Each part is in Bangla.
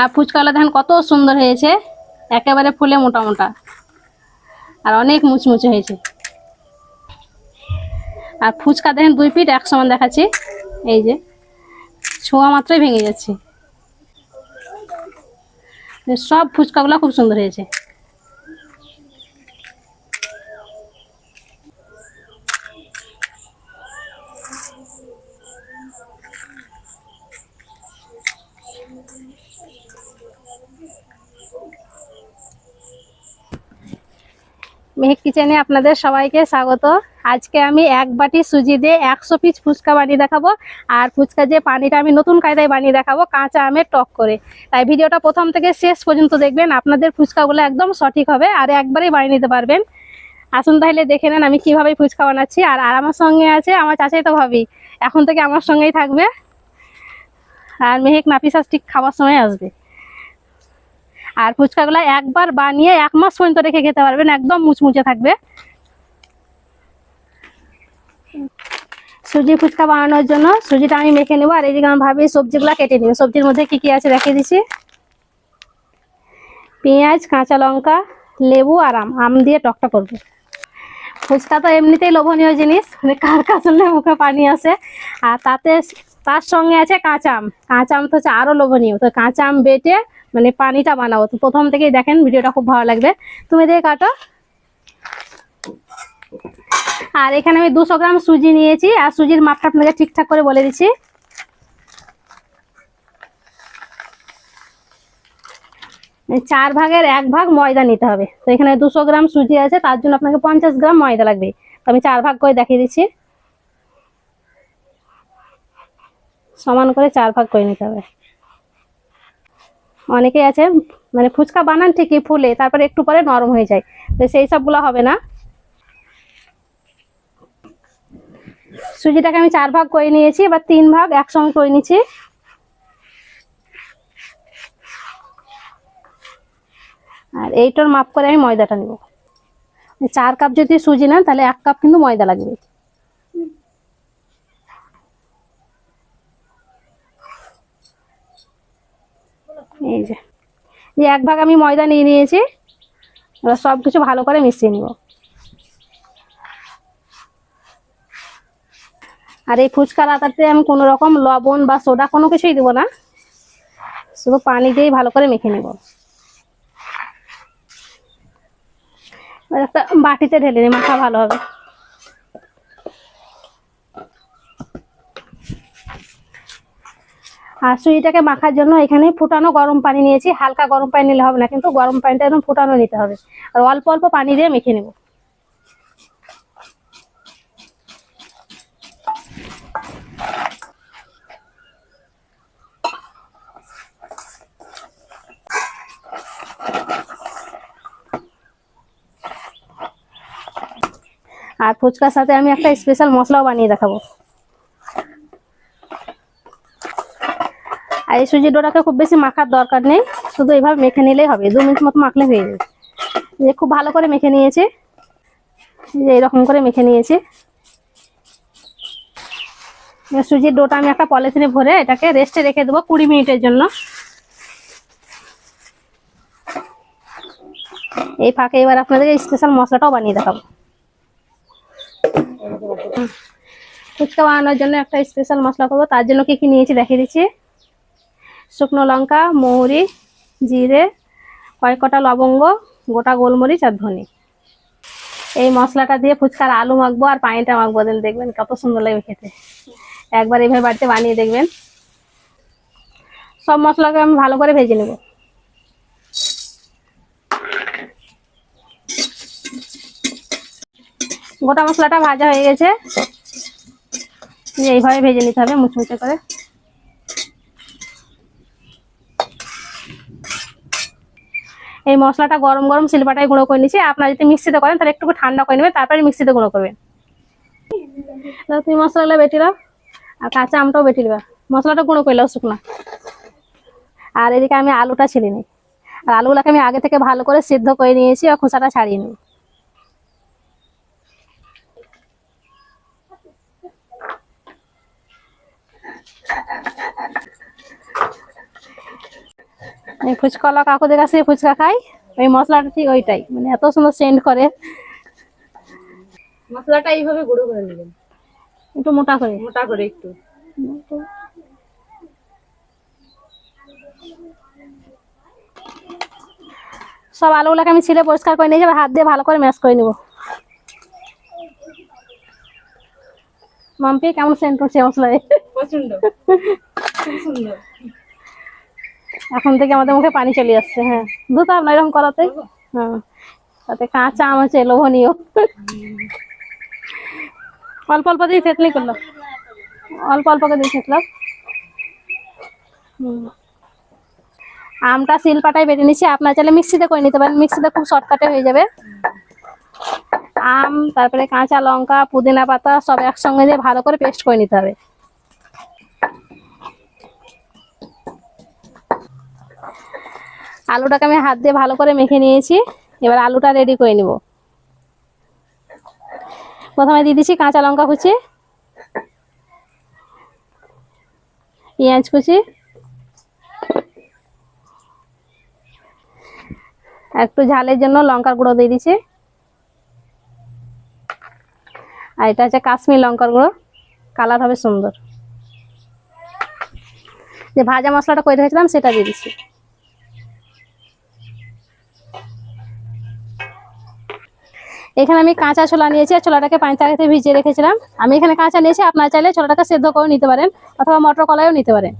আর ফুচকাওয়ালা দেখেন কত সুন্দর হয়েছে। একেবারে ফুলে মোটা মোটা। আর অনেক মুচমুচে হয়েছে। আর ফুচকা দেখেন দুই পিঠ এক সমান দেখাচ্ছি। এই যে, ছোঁয়া মাত্রই ভেঙে যাচ্ছে। সব ফুচকাগুলো খুব সুন্দর হয়েছে মেহেক কিচেনে আপনাদের সবাইকে স্বাগত। আজকে আমি এক বাটি সুজি দিয়ে একশো পিস ফুচকা বানিয়ে দেখাবো। আর ফুচকা যে পানিটা আমি নতুন কায়দায় বানিয়ে দেখাবো, কাঁচা আমের টক করে। তাই ভিডিওটা প্রথম থেকে শেষ পর্যন্ত দেখবেন, আপনাদের ফুচকাগুলো একদম সঠিক হবে আর একবারেই বানিয়ে নিতে পারবেন। আসুন তাহলে দেখে নেন আমি কীভাবে ফুচকা বানাচ্ছি। আর আর আমার সঙ্গে আছে আমার চাচাই তো ভাবি, এখন থেকে আমার সঙ্গেই থাকবে। আর মেহেক নাফিসা ঠিক খাবার সময় আসবে। আর ফুচকাগুলো একবার বানিয়ে এক মাস পর্যন্ত রেখে খেতে পারবেন, একদম মুচমুচে থাকবে। সুজি ফুচকা বানানোর জন্য, সুজিটা আমি মেখে নেব, আর এইদিকে আমি ভাবি সবজিগুলো কেটে নেব। সবজির মধ্যে কি কি আছে রেখে দিছি পেঁয়াজ, কাঁচা লঙ্কা, লেবু আর আম আম দিয়ে টকটা করব। ফুচকা তো এমনিতেই লোভনীয় জিনিস মানে কার কাছে মুখে পানি আসে। আর তাতে, তার সঙ্গে আছে কাঁচা আম। কাঁচা আম তো হচ্ছে আরও লোভনীয়। তো কাঁচা আম বেটে মানে পানিটা বানাবো তো প্রথম থেকেই দেখেন ভিডিওটা খুব ভালো লাগবে। তুমি দিয়ে কাটো। আর এখানে আমি দুশো গ্রাম সুজি নিয়েছি, আর সুজির মাপটা আপনাকে ঠিকঠাক করে বলে দিচ্ছি। চার ভাগের এক ভাগ ময়দা নিতে হবে। তো এখানে দুশো গ্রাম সুজি আছে, তার জন্য আপনাকে পঞ্চাশ গ্রাম ময়দা লাগবে। তো আমি চার ভাগ করে দেখিয়ে দিচ্ছি। সমান করে চার ভাগ করে নিতে হবে। অনেকেই আছে মানে ফুচকা বানান ঠিকই ফুলে, তারপরে একটু পরে নরম হয়ে যায়। তো সেই সবগুলো হবে না। সুজিটাকে আমি চার ভাগ করে নিয়েছি, এবার তিন ভাগ একসঙ্গে করে নিচ্ছি। আর এইটার মাপ করে আমি ময়দাটা নেব। চার কাপ যদি সুজি না তাহলে এক কাপ কিন্তু ময়দা লাগবে। এই যে। যে এক ভাগ আমি ময়দা নিয়ে নিয়েছি, এবার সব কিছু ভালো করে মিশিয়ে নিব। আর এই ফুচকার আটাতে আমি কোনো রকম লবণ বা সোডা কোনো কিছুই দেবো না। শুধু পানি দিয়েই ভালো করে মেখে নেব। একটা বাটিতে ঢেলে নিই মাখা ভালো হবে। আর সুজিটাকে মাখার জন্য এখানে ফুটানো গরম পানি নিয়েছি। হালকা গরম পানি নিলে হবে না, কিন্তু গরম পানিটা একদম ফুটানো নিতে হবে। আর অল্প অল্প পানি দিয়ে মেখে নেব। আর ফুচকার সাথে আমি একটা স্পেশাল মশলাও বানিয়ে দেখাবো। এই সুজির ডোটাকে খুব বেশি মাখার দরকার নেই। শুধু এইভাবে মেখে নিলেই হবে। দু মিনিট মতো মাখলে হয়ে যাবে। যে খুব ভালো করে মেখে নিয়েছে। যে এরকম করে মেখে নিয়েছে। সুজির ডোটা আমি একটা পলিথিনে ভরে এটাকে রেস্টে রেখে দেবো কুড়ি মিনিটের জন্য। এই ফাঁকে এবার আপনাদের স্পেশাল মশলাটাও বানিয়ে দেখাবো। ফুচকা বানানোর জন্য একটা স্পেশাল মশলা করব। তার জন্য কি কি নিয়েছি দেখিয়ে দিচ্ছি। শুকনো লঙ্কা, মৌরি, জিরে, কয়েকটা লবঙ্গ, গোটা গোলমরিচ আর ধনে। এই মশলাটা দিয়ে ফুচকার আলু মাখবো আর পানিটা মাখবো দিন দেখবেন কত সুন্দর লাগবে খেতে। একবার এইভাবে বাড়িতে বানিয়ে দেখবেন। সব মশলাকে আমি ভালো করে ভেজে নেব। গোটা মশলাটা ভাজা হয়ে গেছে। এইভাবে ভেজে নিতে হবে মুচমুচে করে। এই মশলাটা গরম গরম শিলপাটায় গুঁড়ো করে নিচ্ছি আপনারা যদি মিক্সিতে করেন, তাহলে একটু ঠান্ডা করে নেবেন, তারপরে মিক্সিতে গুঁড়ো করবেন। তুমি মশলাগুলো বেটে দাও আর কাঁচা আমটাও বেটে নেবা। মশলাটা গুঁড়ো করে নাও, শুকনো। আর এদিকে আমি আলুটা ছেড়ে নিই। আর আলুগুলোকে আমি আগে থেকে ভালো করে সিদ্ধ করে নিয়েছি, আর খোসাটা ছাড়িয়ে নিই। এই ফুচকাওয়ালা কাকুদের কাছে ফুচকা খাই। ওই মশলাটা ঠিক ওইটাই। মানে এত সুন্দর সেন্ড করে। মশলাটা এইভাবে গুঁড়ো করে নেবেন। একটু মোটা করে। মোটা করে একটু। সব আলুগুলোকে আমি ছিলে পরিষ্কার করে নিয়ে যাব হাত দিয়ে ভালো করে ম্যাশ করে নেব। মাম্পি কেমন সেন্ট করছে মশলায়? প্রচণ্ড সুন্দর। এখন থেকে আমাদের মুখে পানি চলে আসছে হ্যাঁ। দুটো না, এরকম করাতে। হ্যাঁ। তাতে কাঁচা আম আছে, লোভনীয়। অল্প অল্প দিয়ে থেতলি করলাম। অল্প অল্প করে দিয়ে থেতলাম। হুম। আমটা শিলপাটায় বেটে নিচ্ছি। আপনার চাইলে মিক্সিতে করে নিতে পারেন। মিক্সিতে খুব শর্টকাটে হয়ে যাবে। আম, তারপরে কাঁচা লঙ্কা, পুদিনা পাতা, সব একসঙ্গে দিয়ে ভালো করে পেস্ট করে নিতে হবে। আলুটাকে আমি হাত দিয়ে ভালো করে মেখে নিয়েছি। এবার আলুটা রেডি করে নিব। প্রথমে দিয়ে দিচ্ছি কাঁচা লঙ্কা কুচি, পেঁয়াজ কুচি, একটু ঝালের জন্য লঙ্কার গুঁড়ো দিয়ে দিচ্ছি। আর এটা হচ্ছে কাশ্মীর লঙ্কার গুঁড়ো, কালার হবে সুন্দর। যে ভাজা মশলাটা করে রেখেছিলাম সেটা দিয়ে দিচ্ছি। এখানে আমি কাঁচা ছোলা নিয়েছি, আর ছোলাটাকে পাঁচ আগে ভিজিয়ে রেখেছিলাম। আমি এখানে কাঁচা নিয়েছি, আপনারা চাইলে ছোলাটাকে সেদ্ধ করে নিতে পারেন, অথবা মটর কলাইও নিতে পারেন।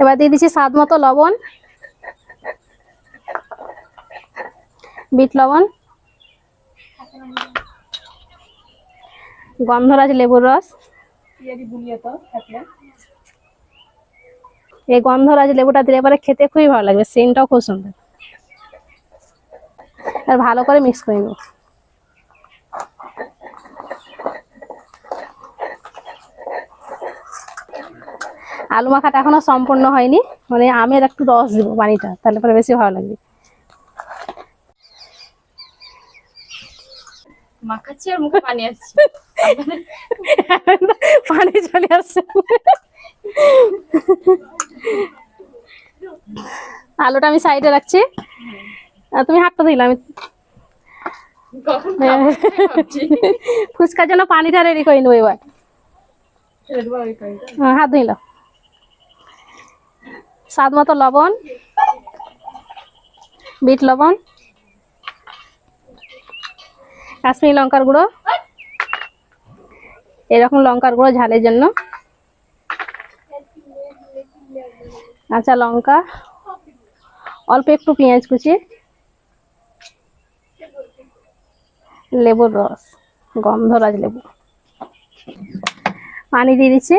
এবার দিয়ে দিচ্ছি স্বাদ মতো লবণ, বিট লবণ, গন্ধরাজ লেবুর রস পিয়ারি বুলিয়ে তো থাকলে এই গন্ধরাজ লেবুটা দিলে পরে খেতে খুবই ভালো লাগবে সেন্টটাও খুব সুন্দর। আর ভালো করে মিক্স করে নেব আলু মাখাটা এখনও সম্পূর্ণ হয়নি মানে আমের একটু রস দিব পানিটা তাহলে পরে বেশি ভালো লাগবে। মাখাচ্ছি আর মুখে পানি আসছে। পানি চলে আসছে। আলুটা আমি সাইডে রাখছি। আর তুমি হাতটা দিলাম আমি ফুচকার জন্য পানিটা রেডি করে নেব এবার। হাত ধুইল। স্বাদ মতো লবণ বিট লবণ কাশ্মীরি লঙ্কার গুঁড়ো এরকম লঙ্কার গুঁড়ো ঝালের জন্য। কাঁচা লঙ্কা, অল্প একটু পেঁয়াজ কুচি, লেবুর রস, গন্ধরাজ লেবু। পানি দিয়ে দিচ্ছি।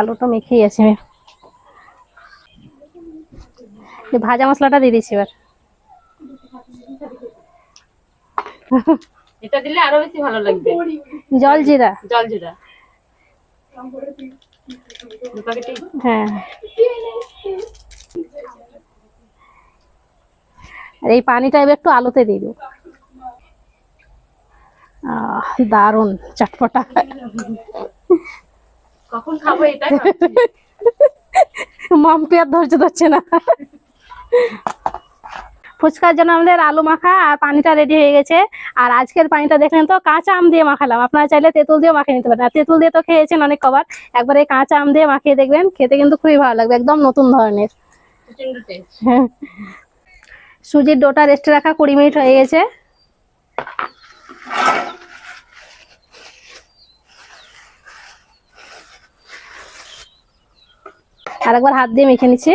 আলুটা মেখেই আছে। ভাজা মশলাটা দিয়ে দিচ্ছি এবার। এটা দিলে আরও বেশি ভালো লাগবে। জল জিরা। জল জিরা। হ্যাঁ। আর এই পানিটা এবার একটু আলোতে দিয়ে দেবো আহ, দারুণ চটপটা। কখন খাব এটা মাম্পি আর ধৈর্য ধরছে না। ফুচকার জন্য আমাদের আলু মাখা আর পানিটা রেডি হয়ে গেছে। আর আজকের পানিটা দেখলেন তো কাঁচা আম দিয়ে মাখালাম। আপনারা চাইলে তেঁতুল দিয়ে মাখিয়ে নিতে পারেন। আর তেঁতুল দিয়ে তো খেয়েছেন অনেক কবার। একবার এই কাঁচা আম দিয়ে মাখিয়ে দেখবেন খেতে কিন্তু খুবই ভালো লাগবে একদম নতুন ধরনের। হ্যাঁ। সুজির ডোটা রেস্টে রাখা কুড়ি মিনিট হয়ে গেছে। আর একবার হাত দিয়ে মেখে নিচ্ছি।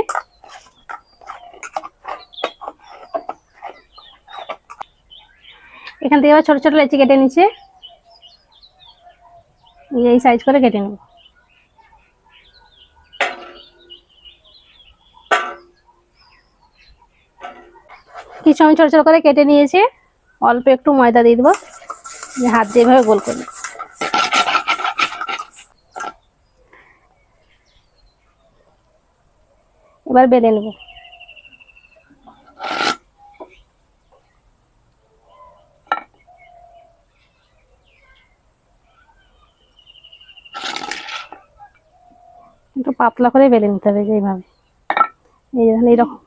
এখান থেকে এবার ছোট ছোট লেচি কেটে নিচ্ছি। এই সাইজ করে কেটে নেব। কিছু আমি ছোট ছোট করে কেটে নিয়েছি। অল্প একটু ময়দা দিয়ে দেবো। হাত দিয়ে এভাবে গোল করে। এবার বেলে নেব। পাতলা করে বেলে নিতে হবে এইভাবে। এই দেখেন এইরকম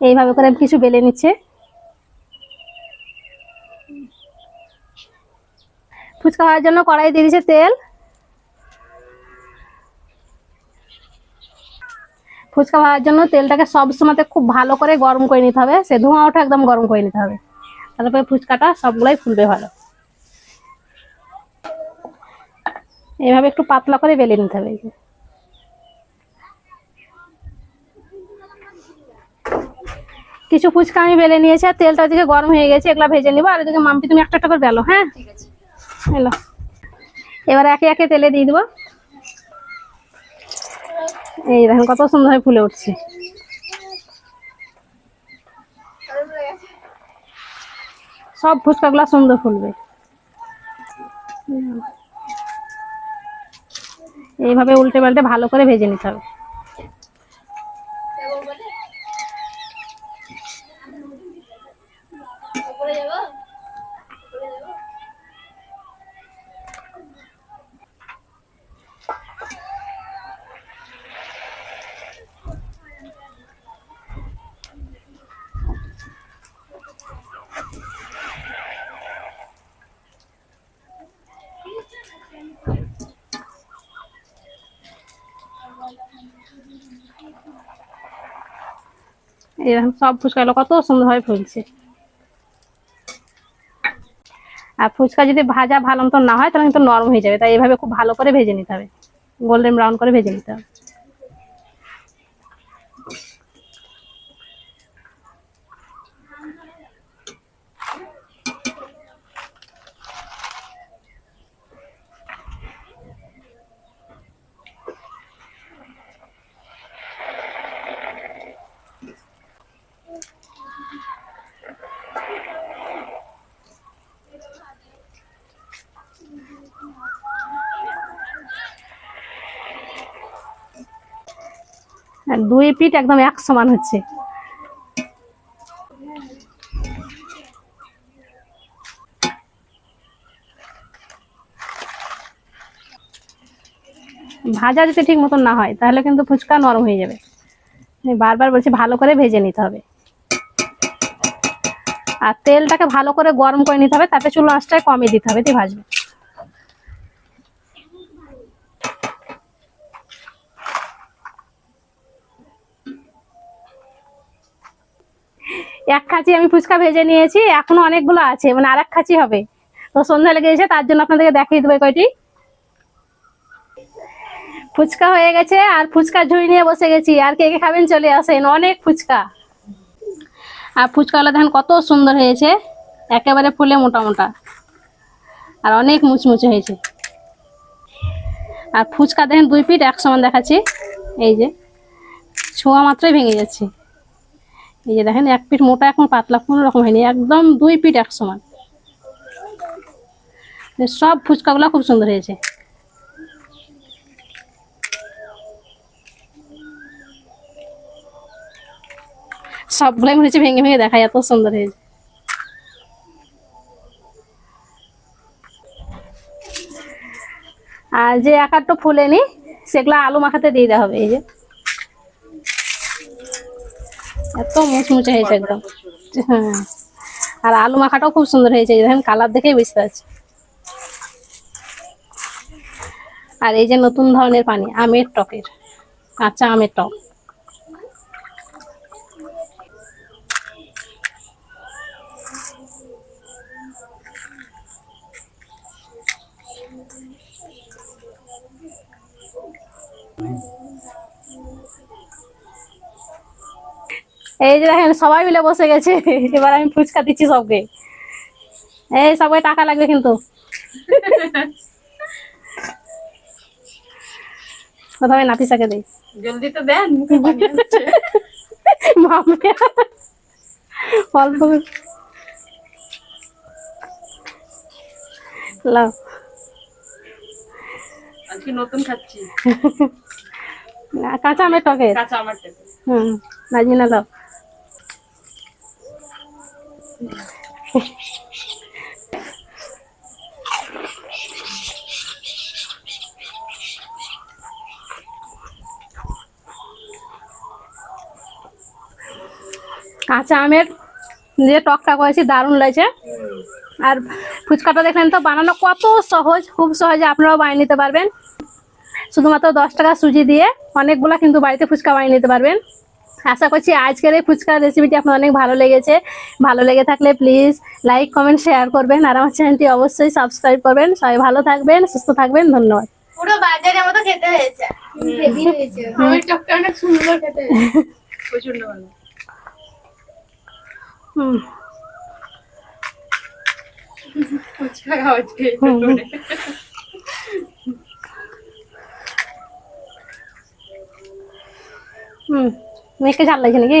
এইভাবে করে আমি কিছু বেলে নিচ্ছে। ফুচকা হওয়ার জন্য কড়াই দিয়ে দিয়েছে তেল। ফুচকা হওয়ার জন্য তেলটাকে সব সময়তে খুব ভালো করে গরম করে নিতে হবে। সে ধোঁয়া ওঠা একদম গরম করে নিতে হবে। তারপরে ফুচকাটা সবগুলাই ফুলবে ভালো। এইভাবে একটু পাতলা করে বেলে নিতে হবে কিছু ফুচকা আমি বেলে নিয়েছি আর তেলটা দিকে গরম হয়ে গেছে এগুলা ভেজে নিবো। আর এদিকে মাম্পি তুমি একটা একটা করে বেলো হ্যাঁ? ঠিক আছে। এলো এবার একে একে তেলে দিয়ে দেবো। এই দেখেন কত সুন্দর ফুলে উঠছে। সব ফুচকাগুলো সুন্দর ফুলবে। এইভাবে উল্টে পাল্টে ভালো করে ভেজে নিতে হবে। এরকম সব ফুচকাগুলো কত সুন্দরভাবে ফুলছে। আর ফুচকা যদি ভাজা ভালো মতো না হয়, তাহলে কিন্তু নরম হয়ে যাবে। তাই এভাবে খুব ভালো করে ভেজে নিতে হবে। গোল্ডেন ব্রাউন করে ভেজে নিতে হবে। দুই পিঠ একদম এক সমান হচ্ছে। ভাজা যদি ঠিক মতন না হয়, তাহলে কিন্তু ফুচকা নরম হয়ে যাবে। আমি বারবার বলছি ভালো করে ভেজে নিতে হবে। আর তেলটাকে ভালো করে গরম করে নিতে হবে, তাতে চুলো আঁচটায় কমিয়ে দিতে হবে দিয়ে ভাজবে। এক খাঁচি আমি ফুচকা ভেজে নিয়েছি, এখনও অনেকগুলো আছে মানে আর এক খাঁচি হবে। তো সন্ধ্যা লেগে গেছে, তার জন্য আপনাদেরকে দেখিয়ে দেবো কয়টি। ফুচকা হয়ে গেছে, আর ফুচকা ঝুড়ি নিয়ে বসে গেছি, আর কে কে খাবেন চলে আসেন, অনেক ফুচকা। আর ফুচকাগুলো দেখেন কত সুন্দর হয়েছে, একেবারে ফুলে মোটা মোটা, আর অনেক মুচমুচে হয়েছে। আর ফুচকা দেখেন দুই পিঠ এক সমান দেখাচ্ছি, এই যে, ছোঁয়া মাত্রই ভেঙে যাচ্ছে। এই যে দেখেন, এক পিঠ মোটা, এখন পাতলা, কোনো রকম হয়নি, একদম দুই পিঠ এক সমান। সব ফুচকাগুলো খুব সুন্দর হয়েছে। সবগুলাই মনে হচ্ছে ভেঙে ভেঙে দেখা এত সুন্দর হয়েছে। আর যে এক ফুলেনি, সেগুলো আলু মাখাতে দিয়ে দেওয়া হবে, এই যে। এত মুচমুচে হয়েছে একদম। হ্যাঁ। আর আলু মাখাটাও খুব সুন্দর হয়েছে দেখেন কালার দেখেই বুঝতে পারছি। আর এই যে নতুন ধরনের পানি, আমের টকের। কাঁচা আমের টক। এই যে দেখেন সবাই মিলে বসে গেছে। এবার আমি ফুচকা দিচ্ছি সবকে। এই সবাই টাকা লাগবে কিন্তু। প্রথমে নাফিসাকে দিই। জলদি তো দেন মুখে পানি আসছে। মামকে অল্প লাও। আজকে নতুন খাচ্ছি। কাঁচা আমের টকে। কাঁচা আমার থেকে হুম নাজিনা দাও। কাঁচা আমের যে টকটা করেছি দারুণ লাগছে। আর ফুচকাটা দেখলেন তো বানানো কত সহজ খুব সহজে আপনারাও বানিয়ে নিতে পারবেন। শুধুমাত্র দশ টাকা সুজি দিয়ে অনেকগুলা কিন্তু বাড়িতে ফুচকা বানিয়ে নিতে পারবেন। আশা করছি আজকের এই ফুচকার রেসিপিটি আপনার অনেক ভালো লেগেছে। ভালো লেগে থাকলে প্লিজ লাইক কমেন্ট শেয়ার করবেন। আর আমার চ্যানেলটি অবশ্যই সাবস্ক্রাইব করবেন। সবাই ভালো থাকবেন সুস্থ থাকবেন। ধন্যবাদ। পুরো বাজারের মতো খেতে হয়েছে। হেভি হয়েছে আমার অনেক সুন্দর খেতে প্রচণ্ড ভালো। মেয়েকে ঝাল লাগছে নাকি?